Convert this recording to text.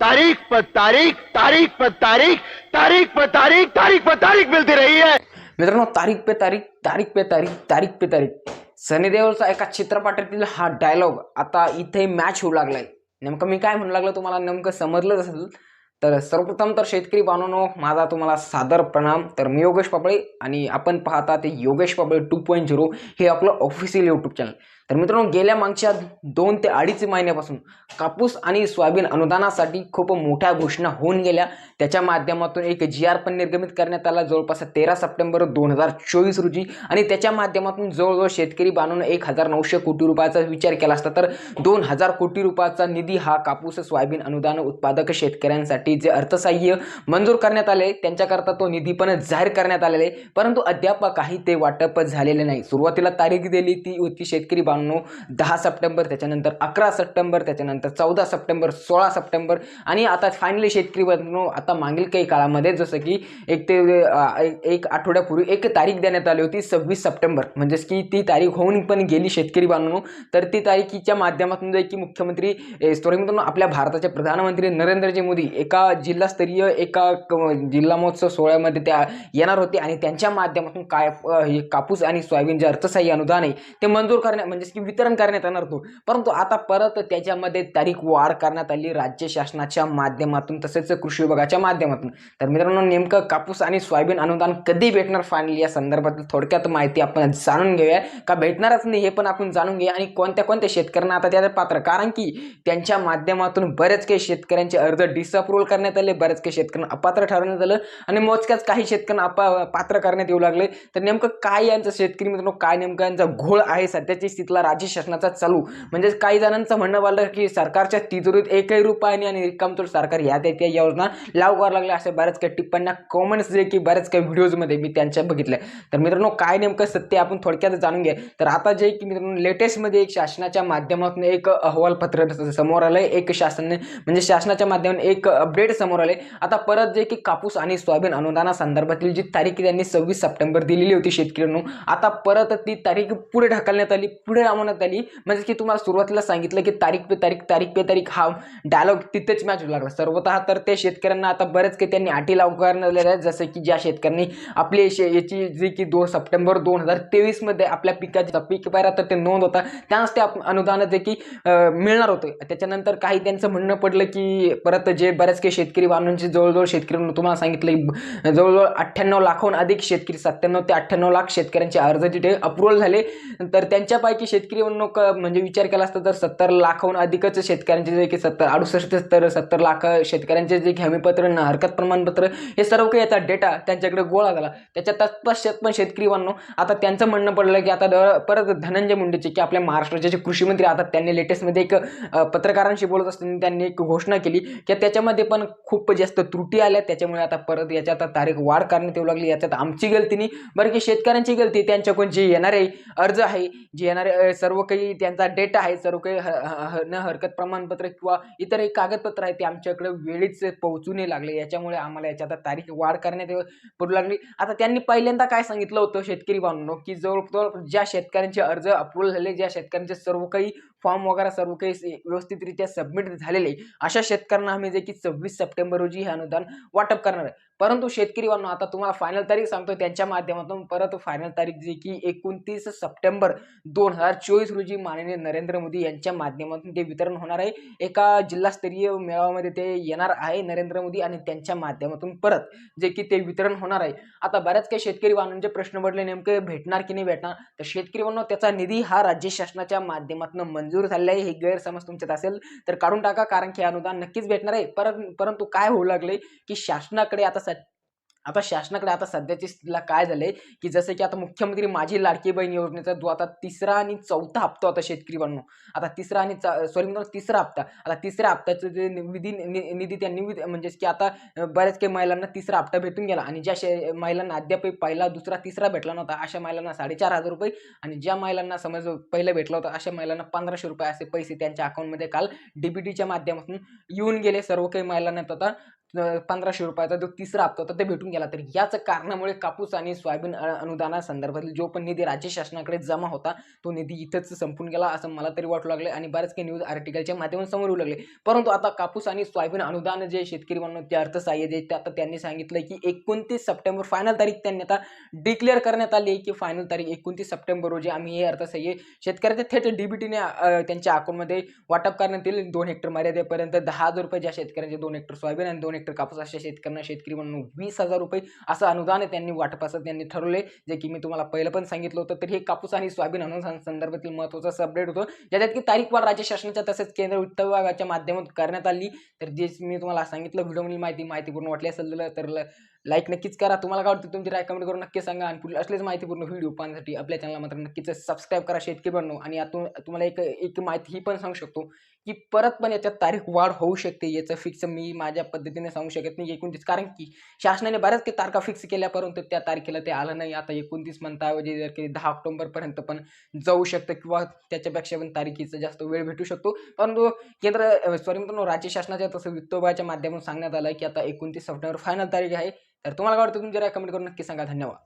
तारीख पर तारीख तारीख पर तारीख तारीख पर तारीख तारीख पर तारीख मिलती रही है। मित्रांनो तारीख पे तारीख तारीख पे तारीख तारीख पे तारीख। सनी देओलचा एका चित्रपटातील हा डायलॉग आता इथे मॅच होऊ लागलाय. नेमकं मी काय म्हणू लागलं तुम्हाला? नेमकं समजलंच असेल. तर सर्वप्रथम तर शेतकरी बांधवनो माझा तुम्हाला सादर प्रणाम. तर मी योगेश पापळे आणि आपण पाहता ते Yogesh Papale two point zero हे आपलं ऑफिशियल यूट्यूब चॅनल तर मित्रांनो गेल्या मागच्या दोन ते अडीच महिन्यापासून कापूस आणि सोयाबीन अनुदानासाठी खूप मोठ्या घोषणा होऊन गेल्या. त्याच्या माध्यमातून एक जी आर पण निर्गमित करण्यात आला. जवळपास तेरा सप्टेंबर दोन हजार चोवीस रोजी. आणि त्याच्या माध्यमातून जवळजवळ शेतकरी बांधून एक हजार नऊशे कोटी रुपयाचा विचार केला असता. तर दोन हजार कोटी रुपयाचा निधी हा कापूस सोयाबीन अनुदान उत्पादक शेतकऱ्यांसाठी जे अर्थसहाय्य मंजूर करण्यात आले त्यांच्याकरता तो निधी पण जाहीर करण्यात आलेला आहे. परंतु अद्याप काही ते वाटप झालेले नाही. सुरुवातीला तारीख दिली ती होती शेतकरी बांधव दहा सप्टेंबर त्याच्यानंतर अकरा सप्टेंबर त्याच्यानंतर चौदा सप्टेंबर सोळा सप्टेंबर आणि आता फायनली शेतकरी बांधव आता मागील काही काळामध्ये जसं की एक ते एक- आठवड्यापूर्वी एक तारीख देण्यात आली होती सव्वीस सप्टेंबर. म्हणजेच की ती तारीख होऊन पण गेली शेतकरी बांधव तर ती तारीखीच्या माध्यमातून जे की मुख्यमंत्री ए, सॉरी मित्रांनो आपल्या भारताचे प्रधानमंत्री नरेंद्रजी मोदी एका जिल्हास्तरीय एका जिल्हा महोत्सव सोहळ्यामध्ये त्या येणार होते आणि त्यांच्या माध्यमातून काय कापूस आणि सोयाबीन जे अर्थसहाय्य अनुदान आहे ते मंजूर करण्या म्हणजे की वितरण करण्यात येणार होतं. परंतु आता परत त्याच्यामध्ये तारीख वाढ करण्यात आली राज्य शासनाच्या माध्यमातून तसेच कृषी विभागाच्या माध्यमातून. तर मित्रांनो नेमकं कापूस आणि सोयाबीन अनुदान कधी भेटणार फायनली या संदर्भातील थोडक्यात माहिती आपण जाणून घेऊया. का भेटणारच नाही हे पण आपण जाणून घेऊया. आणि कोणत्या कोणत्या शेतकऱ्यांना आता त्याचं पात्र? कारण की त्यांच्या माध्यमातून बरेच काही शेतकऱ्यांचे अर्ज डिसअप्रूव्हल करण्यात आले. बरेच काही शेतकऱ्यांना अपात्र ठरवण्यात आलं. आणि मोजक्याच काही शेतकऱ्यांना अपा पात्र करण्यात येऊ लागले. तर नेमकं काय यांचं शेतकरी मित्रांनो? काय नेमकं यांचा घोळ आहे? सध्याची स्थितीला राज्य शासनाचा चालू. म्हणजे काही जणांचं म्हणणं वाटलं की सरकारच्या तिजोरीत एकही रुपयाने आणि रिकामतोड सरकार या त्या त्या योजना लागू करायला लागल्या असे बऱ्याच काही टिप्पण्या कॉमेंट्स जे की बऱ्याच काही व्हिडिओजमध्ये मी त्यांच्या बघितल्या. तर मित्रांनो काय नेमकं सत्य आपण थोडक्यात जाणून घ्या. तर आता जे की मित्रांनो लेटेस्टमध्ये एक शासनाच्या माध्यमातून एक अहवालपत्र समोर आलं एक शासनाने म्हणजे शासनाच्या माध्यमातून एक अपडेट समोर आले आता परत जे की कापूस आणि सोयाबीन अनुदानासंदर्भातील जी तारीख त्यांनी सव्वीस सप्टेंबर दिलेली होती शेतकऱ्यांनो आता परत ती तारीख पुढे ढकलण्यात आली. पुढे लावण्यात आली. म्हणजे की तुम्हाला सुरुवातीला सांगितलं की तारीख पे तारीख तारीख पे तारीख हा डायलॉग तिथेच मॅच होऊ लागला. सर्वतः तर त्या शेतकऱ्यांना आता बरेच काही त्यांनी अटी लागू करण्यात जसं की ज्या शेतकऱ्यांनी आपली शे- याची जी की दोन सप्टेंबर दोन हजार तेवीसमध्ये आपल्या पिकाची पीक पाहिला तर ते नोंद होता. त्याच ते अनुदान जे की मिळणार होते. त्याच्यानंतर काही त्यांचं म्हणणं पडलं की परत जे बऱ्याच काही शेतकरी बांधवांचे जवळजवळ शेतकरी तुम्हाला सांगितलं की जवळजवळ अठ्ठ्याण्णव लाखाहून अधिक शेतकरी सत्त्याण्णव ते अठ्ठ्याण्णव लाख शेतकऱ्यांचे अर्ज तिथे अप्रुव्हल झाले. तर त्यांच्यापैकी शेतकरी म्हणून क- म्हणजे विचार केला असता तर सत्तर लाखाहून अधिकच शेतकऱ्यांचे जे की सत्तर अडुसष्ट तर सत्तर लाख शेतकऱ्यांचे जे की हमीपत्र न हरकत प्रमाणपत्र हे सर्व काही याचा डेटा त्यांच्याकडे गोळा झाला. त्याच्या तत्पश्चात पण शेतकरी बांधव आता त्यांचं म्हणणं पडलं की आता परत धनंजय मुंडेचे की आपल्या महाराष्ट्राचे जे कृषी मंत्री आता त्यांनी लेटेस्टमध्ये एक पत्रकारांशी बोलत असताना त्यांनी एक घोषणा केली की त्याच्यामध्ये पण खूप जास्त त्रुटी आल्या. त्याच्यामुळे आता परत याच्यात आता तारीख वाढ करण्यात येऊ लागली. याच्यात आमची गलती नाही. बरं की शेतकऱ्यांची गलती त्यांच्याकडून जे येणारे अर्ज आहे जे येणारे सर्व काही त्यांचा डेटा आहे सर्व काही ह- ह- न हरकत प्रमाणपत्र किंवा इतरही कागदपत्र आहे ते आमच्याकडे वेळीच पोहोचू नाही लागले. याच्यामुळे आम्हाला याच्यात आता तारीख वाढ करण्यात पडू लागली. आता त्यांनी पहिल्यांदा काय सांगितलं होतं शेतकरी बांधून की जवळजवळ ज्या शेतकऱ्यांचे अर्ज अप्रूव्हल झाले ज्या शेतकऱ्यांचे सर्व काही फॉर्म वगैरे सर्व काही व्यवस्थितरित्या सबमिट झालेले अशा शेतकऱ्यांना आम्ही जे की सव्वीस सप्टेंबर रोजी हे अनुदान वाटप करणार आहे. परंतु शेतकरी बांधव आता तुम्हाला फायनल तारीख सांगतो त्यांच्या माध्यमातून परत फायनल तारीख जी की एकोणतीस सप्टेंबर दोन हजार चोवीस रोजी माननीय नरेंद्र मोदी यांच्या माध्यमातून ते वितरण होणार आहे. एका जिल्हास्तरीय मेळाव्यामध्ये ते येणार आहे नरेंद्र मोदी आणि त्यांच्या माध्यमातून परत जे की ते वितरण होणार आहे. आता बऱ्याच काही शेतकरी बांधवांचे प्रश्न पडले नेमके भेटणार की नाही भेटणार? तर शेतकरी बांधव त्याचा निधी हा राज्य शासनाच्या माध्यमातून मंजूर झालेला आहे हे गैरसमज तुमच्यात असेल तर काढून टाका कारण की अनुदान नक्कीच भेटणार आहे. परत परंतु काय होऊ लागले की शासनाकडे आता आता शासनाकडे आता सध्याची स्थितीला काय झालंय की जसं की आता मुख्यमंत्री माझी लाडकी बहीण योजनेचा जो आता तिसरा आणि चौथा हप्ता होता शेतकरी बांधव आता तिसरा आणि सॉरी मित्रांनो तिसरा हप्ता. आता तिसऱ्या हप्त्याचं जे निधी नि- निधी त्यांनी म्हणजेच की आता बऱ्याच काही महिलांना तिसरा हप्ता भेटून गेला आणि ज्या शे महिलांना अद्याप पहिला दुसरा तिसरा भेटला नव्हता अशा महिलांना साडेचार हजार रुपये आणि ज्या महिलांना समज पहिलं भेटला होता अशा महिलांना पंधराशे रुपये असे पैसे त्यांच्या अकाउंटमध्ये काल डीबीटीच्या माध्यमातून येऊन गेले. सर्व काही महिलांना आता पंधराशे रुपयाचा जो तिसरा हप्ता होता ते भेटून गेला. तर याच कारणामुळे कापूस आणि सोयाबीन अनुदानासंदर्भातील जो पण निधी राज्य शासनाकडे जमा होता तो निधी इथंच संपून गेला असं मला तरी वाटू लागले आणि बऱ्याच काही न्यूज आर्टिकलच्या माध्यमातून समोर येऊ लागले. परंतु आता कापूस आणि सोयाबीन अनुदान जे शेतकरी म्हणून ते अर्थसहाय्य जे ते आता त्यांनी सांगितलं की एकोणतीस सप्टेंबर फायनल तारीख त्यांनी आता डिक्लेअर करण्यात आली आहे की फायनल तारीख एकोणतीस सप्टेंबर रोजी आम्ही हे अर्थसहाय्य शेतकऱ्याच्या थेट डीबीटीने त्यांच्या अकाउंटमध्ये वाटप करण्यात येईल. दोन हेक्टर मर्यादेपर्यंत दहा हजार रुपये ज्या शेतकऱ्यांचे दोन हेक्टर सोयाबीन आणि दोन हेक्टर कापूस अशा शेतकऱ्यांना शेतकरी म्हणून वीस हजार रुपये असं अनुदान त्यांनी वाटपाचं त्यांनी ठरवले जे की मी तुम्हाला पहिलं पण सांगितलं होतं. तर हे कापूस आणि सोयाबीन अनुदान संदर्भातील महत्त्वाचं अपडेट होतं. ज्याच्यात की तारीखवार राज्य शासनाच्या तसेच केंद्र वित्त विभागाच्या माध्यमातून करण्यात आली. तर जे मी तुम्हाला सांगितलं व्हिडिओमधील माहिती माहितीपूर्ण वाटली असेल तर लाईक नक्कीच करा. तुम्हाला काय वाटतं तुमची राय कमेंट करून नक्की सांगा. आणि पुढे असलेच माहितीपूर्ण व्हिडिओ पाहण्यासाठी आपल्या चॅनलला मात्र नक्कीच सबस्क्राईब करा शेतकरी बनव आणि यातून तुम्हाला एक एक माहिती ही पण सांगू शकतो. की परत पण याच्यात तारीख वाढ होऊ शकते याचं फिक्स मी माझ्या पद्धतीने सांगू शकत नाही एकोणतीस. कारण की शासनाने बऱ्याच काही तारखा फिक्स केल्या परंतु त्या तारखेला ते आलं नाही. आता एकोणतीस म्हणताऐवजी म्हणजे जर की दहा ऑक्टोबरपर्यंत पण जाऊ शकतं किंवा त्याच्यापेक्षा पण तारखेचा जास्त वेळ भेटू शकतो. परंतु केंद्र सॉरी मित्रांनो राज्य शासनाच्या तसं वित्तोबाच्या माध्यमातून सांगण्यात आलं की आता एकोणतीस सप्टेंबर फायनल तारीख आहे. तर तुम्हाला काय वाटतं? तुमच्या जरा कमेंट करून नक्की सांगा. धन्यवाद.